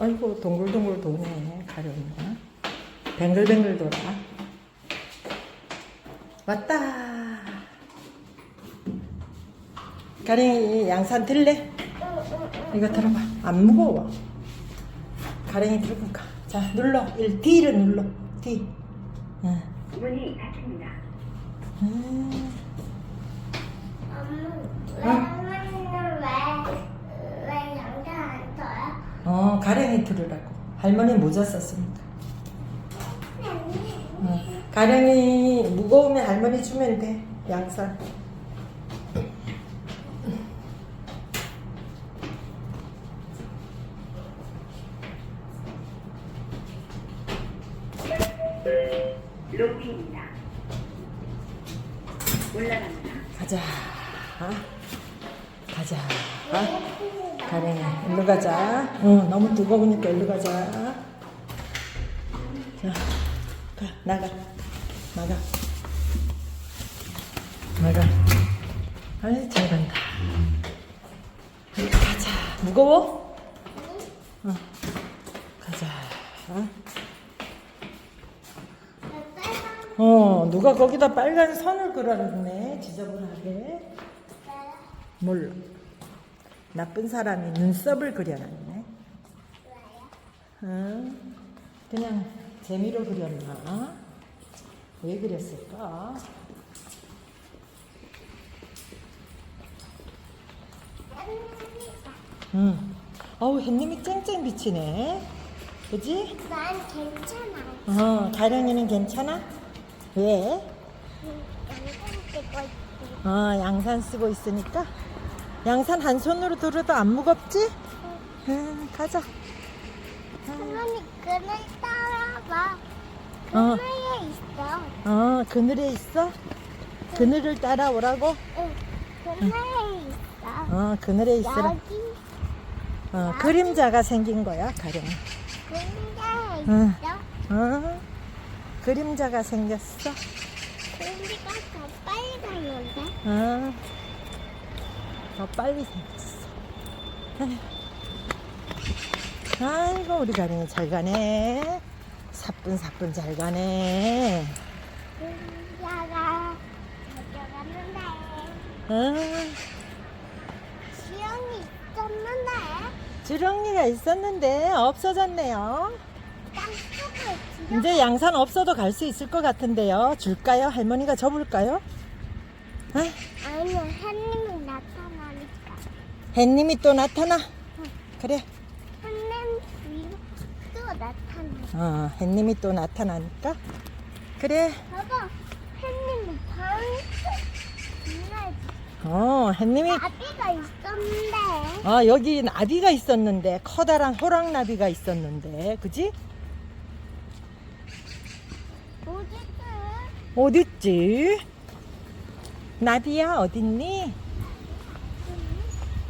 아이고 동글동글 도네. 가려우나 뱅글뱅글 돌아. 왔다. 가령이 양산 들래? 이거 들어봐. 안 무거워. 가령이 들고 가자 눌러. 일 D를 눌러. D. 응. 문이 닫힙니다. 음. 엄마, 할머니는 왜, 왜 양자 안 떠요? 어 가령이 들으라고 할머니 모자 썼습니다 응. 가령이 무거우면 할머니 주면 돼 양산 로비입니다. 올라갑니다. 가자. 어? 가자. 어? 가령이, 일로 가자. 응, 너무 뜨거우니까 일로 가자. 자, 가, 나가. 나가. 나가. 아이, 잘 간다. 가자. 무거워? 응. 가자. 어? 어, 누가 거기다 빨간 선을 그려놨네. 지저분하게. 뭘 나쁜 사람이 눈썹을 그려놨네. 응? 그냥 재미로 그렸나? 왜 그렸을까? 응. 어우, 햇님이 쨍쨍 비치네. 그지? 난 괜찮아. 어, 가령이는 괜찮아? 왜? 양산 찍고 있지. 어, 양산 쓰고 있으니까 양산 한 손으로 들어도 안 무겁지? 응, 가자. 할머니, 그늘 따라봐. 어. 그늘에 있어. 어, 그늘에 있어? 그늘을 따라오라고? 응, 그늘에 있어. 어, 그늘에 있으라. 여기 어, 그림자가 생긴 거야, 가령. 그늘에 응. 있어. 어, 그림자가 생겼어. 그늘가 더 빨리 가는데. 어, 더 빨리 생겼어. 아이고, 우리 가령이 잘 가네. 사뿐사뿐 잘 가네. 그늘가 가져가는데. 어. 수영이 있었는데. 주렁이가 있었는데 없어졌네요. 땅속에 이제 양산 없어도 갈 수 있을 것 같은데요. 줄까요? 할머니가 접을까요? 아, 아니 햇님이 나타나니까 햇님이 또 나타나. 그래. 햇님 또 나타나. 어, 햇님이 또 나타나니까. 그래. 봐봐 햇님이 방금 빛나지. 어, 햇님이. 아비가 있었는데 어, 여기 나비가 있었는데 커다란 호랑나비가 있었는데, 그지? 어디지? 어딨지? 나비야 어딨니?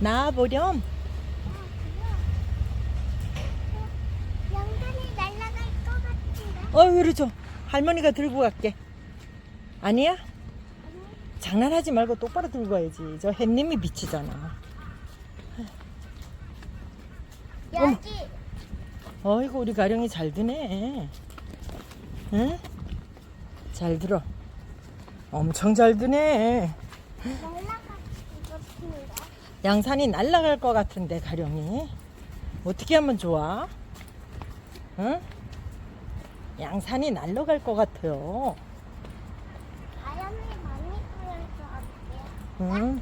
나와보렴. 양산이 날아갈 것 같은데. 어, 그러죠. 할머니가 들고 갈게. 아니야? 장난하지 말고 똑바로 들고 가야지. 저 햇님이 비치잖아. 여기 어이구, 우리 가령이 잘 드네. 응? 잘 들어. 엄청 잘 드네. 것. 양산이 날아갈 것 같은데, 가령이. 어떻게 하면 좋아? 응? 양산이 날아갈 것 같아요. 바람이 많이 불어서 어때요? 응?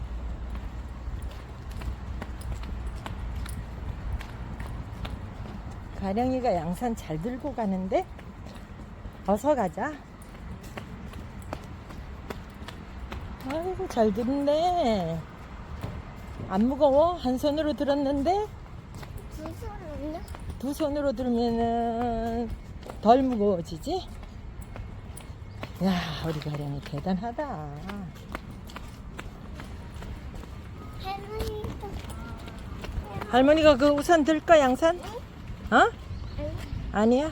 가령이가 양산 잘 들고 가는데 어서 가자. 아이고 잘 듣네. 안 무거워? 한 손으로 들었는데 두 손은요? 두 손으로 들면은 덜 무거워지지? 야 우리 가령이 대단하다. 할머니도 할머니가 그 우산 들까 양산? 어? 응? 아니야?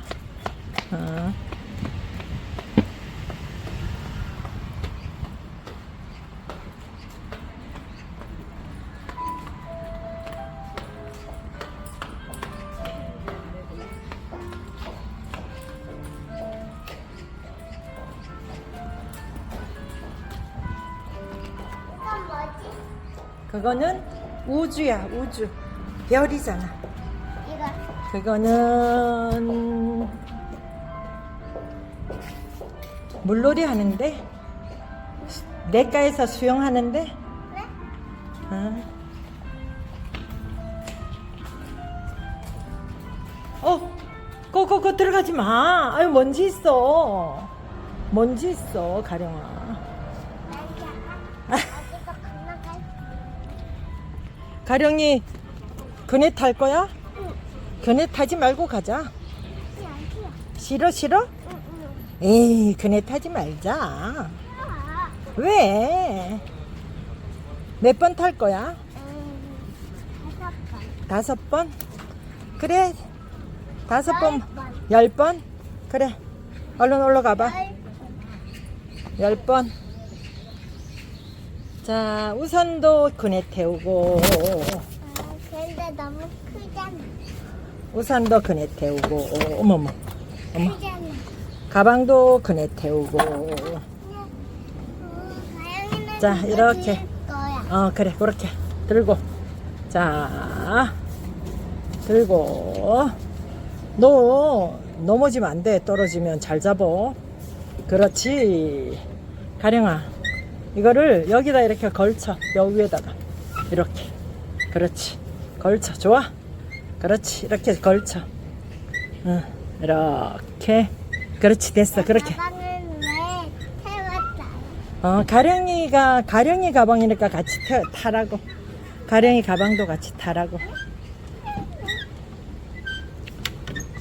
그거는 우주야 우주 별이잖아 이거 그거는 물놀이 하는데 냇가에서 수영하는데 네? 어. 어, 거 거 거 들어가지 마. 아유 먼지 있어. 먼지 있어, 가령아. 가령이 그네 탈 거야? 그네 타지 말고 가자. 싫어, 싫어? 에이, 그네 타지 말자. 아, 왜? 몇 번 탈 거야? 음, 다섯 번. 다섯 번? 그래. 다섯 번, 열 번. 그래. 얼른 올라가 봐. 열열 번. 자, 우산도 그네 태우고, 아, 근데 너무 크잖아. 우산도 그네 태우고, 어머머. 어머. 크잖아. 가방도 그네 태우고. 어, 가영이는 자, 이거 이렇게. 들 거야. 어, 그래, 그렇게. 들고. 자, 들고. 너 넘어지면 안 돼. 떨어지면 잘 잡어. 그렇지. 가령아, 이거를 여기다 이렇게 걸쳐. 여 위에다가. 이렇게. 그렇지. 걸쳐. 좋아? 그렇지. 이렇게 걸쳐. 응, 이렇게. 그렇지. 됐어. 그렇게. 가방은 왜 태웠다? 어, 가령이가, 가령이 가방이니까 같이 타, 타라고. 가령이 가방도 같이 타라고.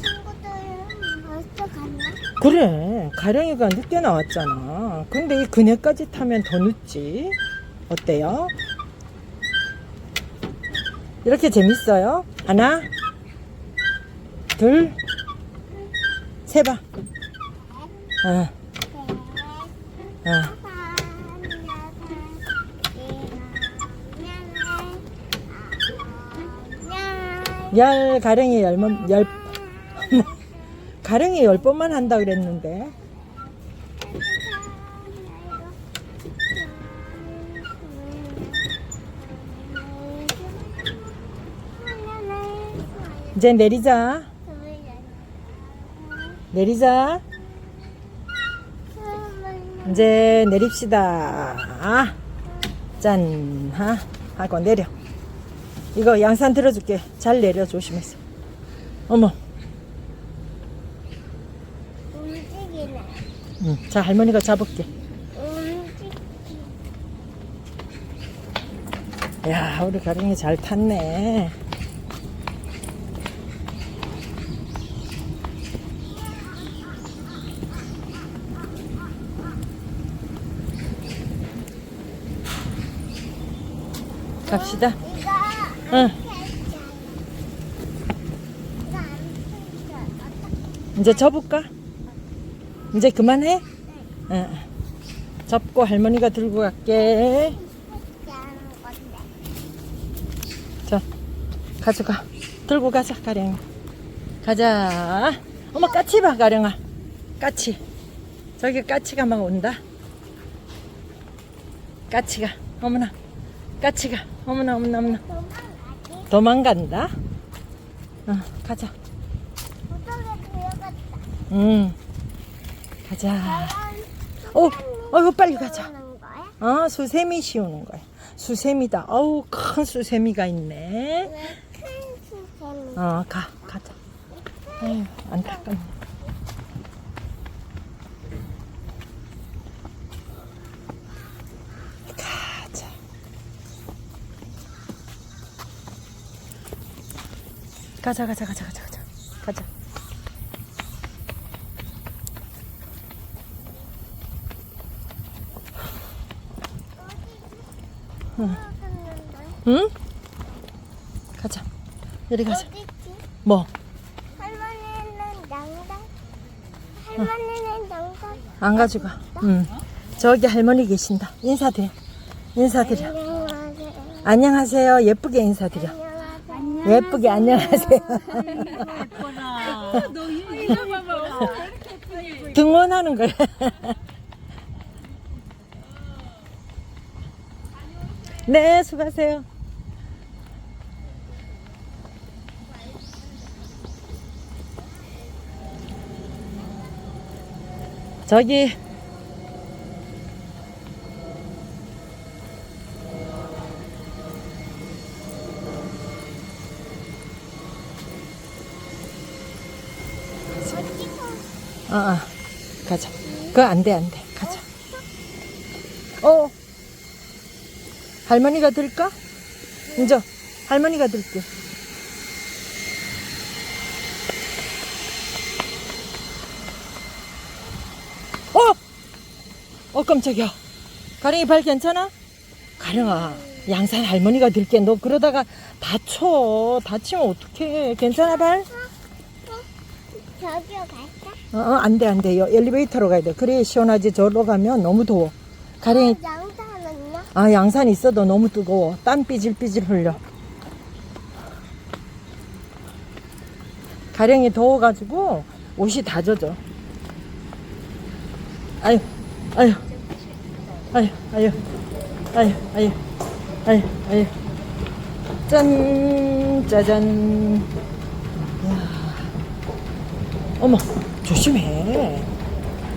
친구들은 벌써 갔나? 그래, 가령이가 늦게 나왔잖아. 근데 이 그네까지 타면 더 늦지. 어때요? 이렇게 재밌어요? 하나, 둘, 세 봐. 어, 셋, 어. 열, 가령이 열, 번- 열, 가령이 열 번만 한다 그랬는데. 이제 내리자. 내리자. 이제 내립시다. 짠, 하, 하고 내려. 이거 양산 들어줄게. 잘 내려 조심해서. 어머, 움직이네. 응, 자 할머니가 잡을게. 움직. 야, 우리 가령이 잘 탔네. 갑시다. 응. 이제 접을까? 이제 그만해? 응. 접고 할머니가 들고 갈게. 자, 가져가. 들고 가자, 가령. 가자. 어머, 까치 봐, 가령아. 까치. 저기 까치가 막 온다. 까치가. 어머나. 까치가. 어머나, 어머나, 어머나. 도망간다. 어, 가자. 구석에 들어갔다. 응. 가자. 어, 어, 어이구, 빨리 가자. 거야? 어, 수세미 씌우는 거야. 수세미다. 어우, 큰 수세미가 있네. 왜 큰 수세미? 어, 가, 가자. 아유, 안타깝네. 가자, 가자, 가자, 가자, 가자. 가자. 들어갔는데? 응? 가자. 이리 가자. 뭐? 할머니는 양당. 할머니는 양당. 안 가져가. 응. 저기 할머니 계신다. 인사드려. 인사드려. 안녕하세요. 안녕하세요. 예쁘게 인사드려. 예쁘게 안녕하세요. 등원하는 거야. 네, 수고하세요. 저기 아, 아 가자. 그거 안 돼, 안 돼. 가자. 어. 할머니가 들까? 이제 할머니가 들게. 어! 어, 깜짝이야. 가령이 발 괜찮아? 가령아, 양산 할머니가 들게. 너 그러다가 다쳐. 다치면 어떡해. 괜찮아, 발? 저기로 갈까? 어, 어, 안 돼, 안 돼. 요 엘리베이터로 가야 돼. 그래, 시원하지. 저로 가면 너무 더워. 가령이, 양산은요? 아, 양산 있어도 너무 뜨거워. 땀 삐질삐질 흘려. 가령이 더워가지고 옷이 다 젖어. 아유, 아유, 아유, 아유, 아유, 아유, 아유, 아유. 짠, 짜잔. 어머, 조심해.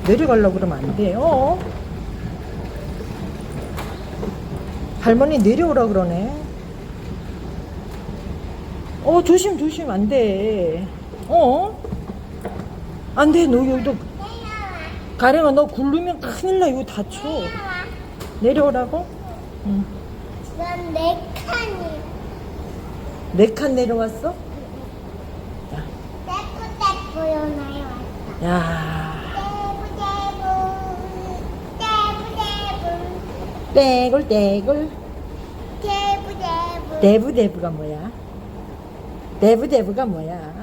내려가려고 그러면 안 돼요. 할머니 내려오라 그러네. 어, 조심, 조심, 안 돼. 어? 안 돼, 너 여기도. 가령아, 너 굴르면 큰일 나. 이거 다쳐. 내려오라고? 응. 난내 칸이 네칸 내려왔어? 떼꾸떼꾸 요나에 왔어. 야, 떼굴, 떼굴. 떼부떼부 대부 대부가 뭐야? 대부 대부가 뭐야?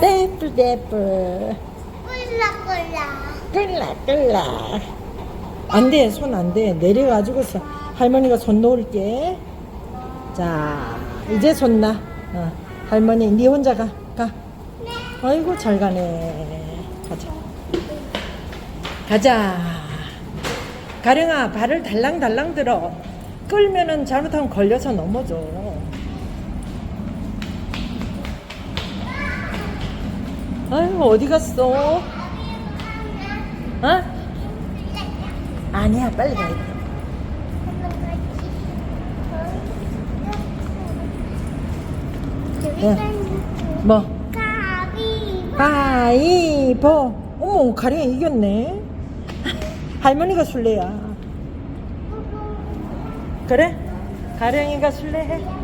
떼뿔 떼뿔. 끌라, 끌라. 안 돼, 손 안 돼. 내려가지고서 할머니가 손 놓을게. 자, 이제 손 놔. 어, 할머니, 니 혼자 가, 가. 아이고, 잘 가네. 가자. 가자. 가령아, 발을 달랑달랑 들어. 끌면은 잘못하면 걸려서 넘어져. 아유, 어디 갔어? 어? 아니야, 빨리 가야 돼. 뭐? 가위보. 어머, 가령이 이겼네. 할머니가 술래야. 그래? 가령이가 술래해.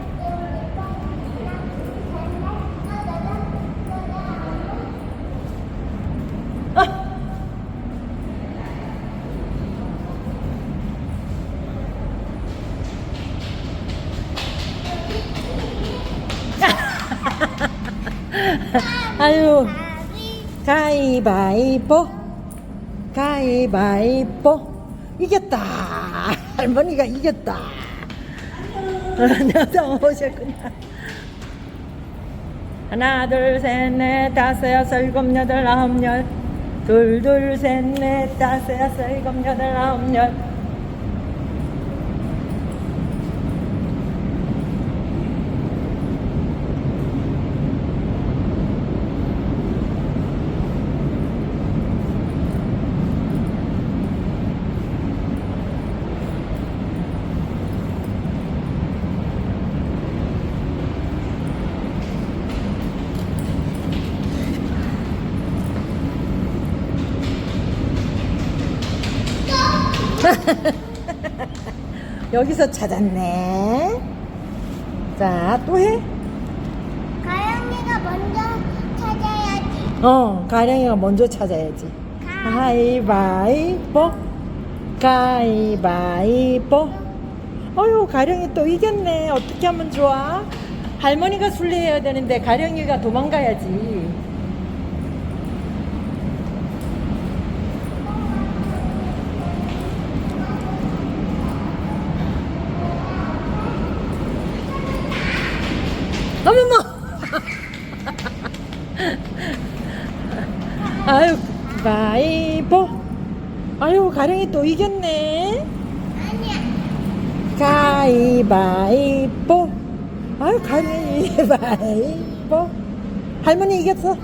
아유, 가위바위보, 가위바위보, 이겼다. 할머니가 이겼다. 여자 오셨구나. 하나, 둘, 셋, 넷, 다섯, 여섯, 일곱, 여덟, 아홉, 열. 둘, 둘, 셋, 넷, 다섯, 여섯, 일곱, 여덟, 아홉, 열. 여기서 찾았네. 자, 또 해? 가영이가 먼저 찾아야지. 어, 가령이가 먼저 찾아야지. 가위바위보, 가위바위보. 어휴, 가령이 또 이겼네. 어떻게 하면 좋아? 할머니가 술래해야 되는데 가령이가 도망가야지. 라면 먹어. 아유, 바이보. 아유, 가령이 또 이겼네. 가위바이보 아유, 가령이 바이보. 할머니 이겼어?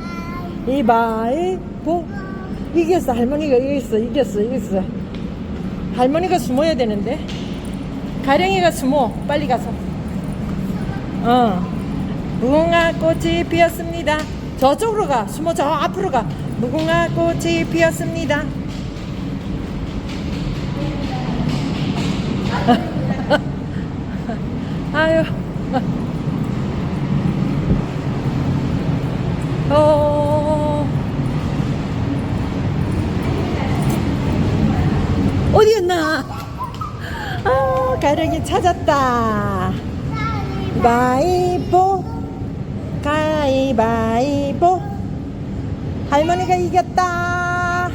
이바이보. 이겼어, 할머니가 이겼어, 이겼어, 이겼어. 할머니가 숨어야 되는데. 가령이가 숨어, 빨리 가서. 어. 무궁화 꽃이 피었습니다. 저쪽으로 가. 숨어 저 앞으로 가. 무궁화 꽃이 피었습니다. 아유. 어. 어디였나? 아, 가령이 찾았다. 바이보 가위바위보 할머니가 이겼다.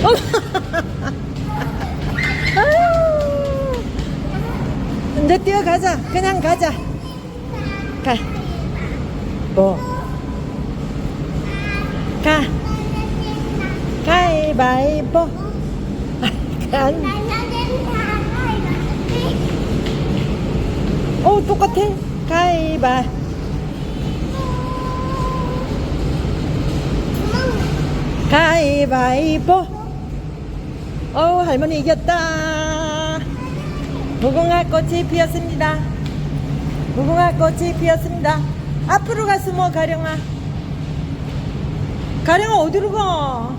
이제 뛰어가자. 그냥 가자. 가. 뭐? 가. 가위바위보. 간. 어, 똑같아. 가위바. 가위바위보. 어우, 할머니 이겼다. 무궁화 꽃이 피었습니다. 무궁화 꽃이 피었습니다. 앞으로 가 숨어 가령아. 가령아 어디로 가?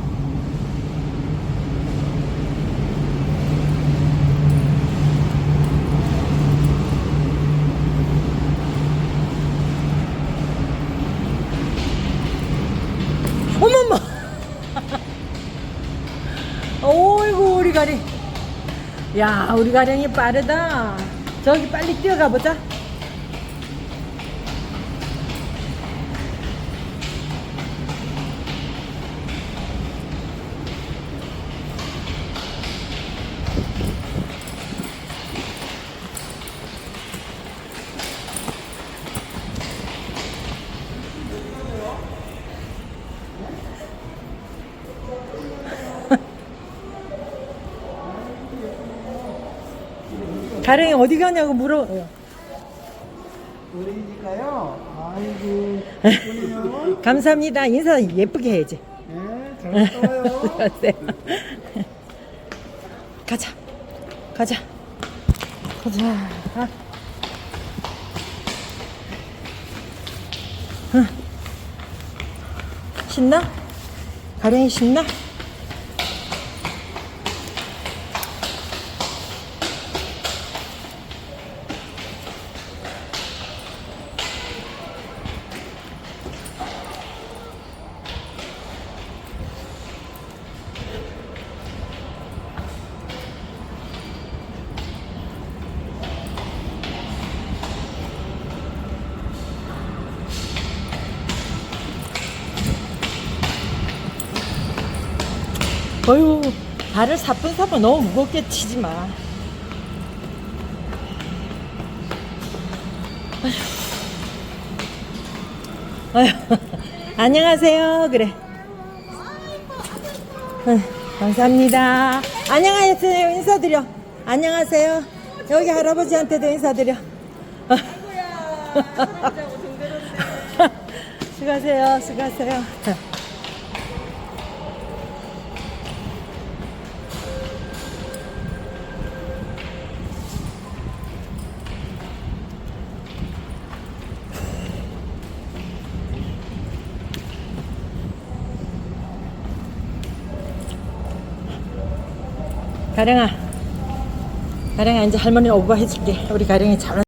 어머머. 어이구 우리 가령. 야 우리 가령이 빠르다. 저기 빨리 뛰어가 보자. 가령이 어디 가냐고 물어. 우리니까요. 아이고. 예쁘네요. 감사합니다. 인사 예쁘게 해야지. 네, 잘 떠요. 네. 가자. 가자. 가자. 아. 응. 신나? 가령이 신나? 어휴, 발을 사뿐사뿐 너무 무겁게 치지 마. 아휴, 안녕하세요. 그래. 응, 감사합니다. 안녕하세요. 인사드려. 안녕하세요. 여기 할아버지한테도 인사드려. 수고하세요. 수고하세요. 가령아, 가령아 이제 할머니 오버 해줄게. 우리 가령이 잘.